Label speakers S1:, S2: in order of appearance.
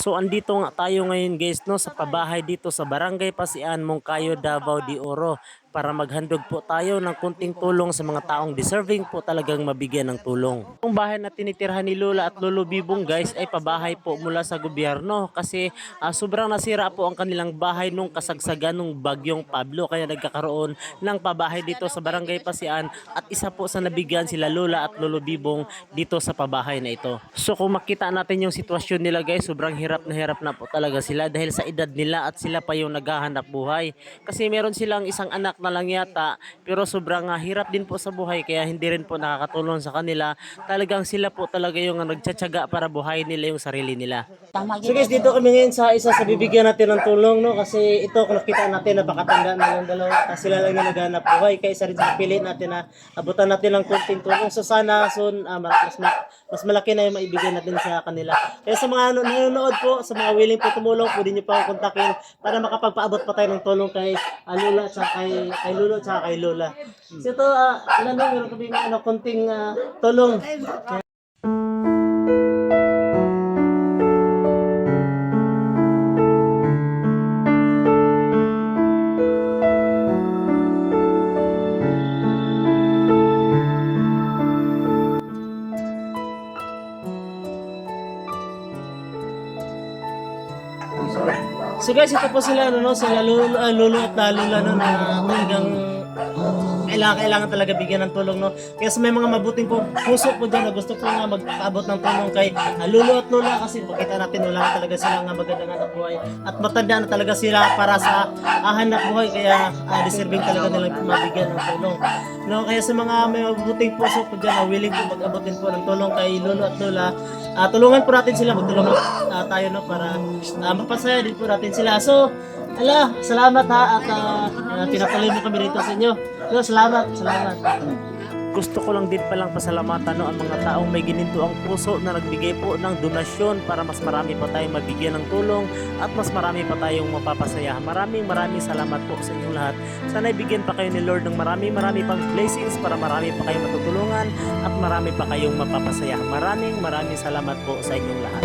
S1: So andito nga tayo ngayon guys no sa pabahay dito sa Barangay Pasian, Moncayo, Davao de Oro para maghandog po tayo ng kunting tulong sa mga taong deserving po talagang mabigyan ng tulong. Ang bahay na tinitirhan ni Lola at Lolo Bibong guys ay pabahay po mula sa gobyerno kasi ah, sobrang nasira po ang kanilang bahay nung kasagsagan nung bagyong Pablo kaya nagkakaroon ng pabahay dito sa Barangay Pasian at isa po sa nabigyan sila Lola at Lolo Bibong dito sa pabahay na ito. So kung makita natin yung sitwasyon nila guys, sobrang hirap na hirap na po talaga sila dahil sa edad nila at sila pa yung naghahanap buhay. Kasi meron silang isang anak na lang yata pero sobrang ah, hirap din po sa buhay kaya hindi rin po nakakatulong sa kanila. Talagang sila po talaga yung nagtsatsaga para buhayin nila yung sarili nila.
S2: Tama
S1: So guys, dito kami ngayon sa isa sa bibigyan natin ng tulong, no? Kasi ito, kung nakita natin, napakatanda na lang dalawa. Kasi sila lang yung naghanap buhay. Kaya isa rin sa pili natin na abutan natin ng kunting tulong. So sana soon, ah, mas, ma- mas malaki na yung maibigay natin sa kanila. Kaya sa mga ano- nanonood po, sa mga willing po tumulong, pwede nyo pa kontakin para makapagpaabot pa tayo ng tulong kay ah, Lola at saka kay, kay Lolo at saka kay Lola. So ito, uh, ilan lang, meron kami ano, kunting ah, tulong. So guys, ito po sila, ano, no, sila lolo, ah, lolo at lola, no, na hanggang kailangan, kailangan talaga bigyan ng tulong, no. Kaya sa may mga mabuting po, puso po dyan na gusto po nga magpaabot ng tulong kay ah, lolo at lola kasi pakita natin wala talaga sila nga magandang anak buhay at matanda na talaga sila para sa ah, hanap buhay kaya ah, deserving talaga nilang mabigyan ng tulong. No, kaya sa mga may mabuting puso po dyan na willing po mag-abot din po ng tulong kay lolo at lola, Ah, tulungan po natin sila, magtulungan ah, tayo no para ah, mapasaya din po natin sila. So, ala, salamat ha at uh, pinatuloy mo kami rito sa inyo. No, salamat, salamat. Gusto ko lang din palang pasalamatan no, ang mga taong may gininto ang puso na nagbigay po ng donasyon para mas marami pa tayong mabigyan ng tulong at mas marami pa tayong mapapasaya. Maraming maraming salamat po sa inyong lahat. Sana ibigyan pa kayo ni Lord ng marami marami pang blessings para marami pa kayong matutulungan at marami pa kayong mapapasaya. Maraming maraming salamat po sa inyong lahat.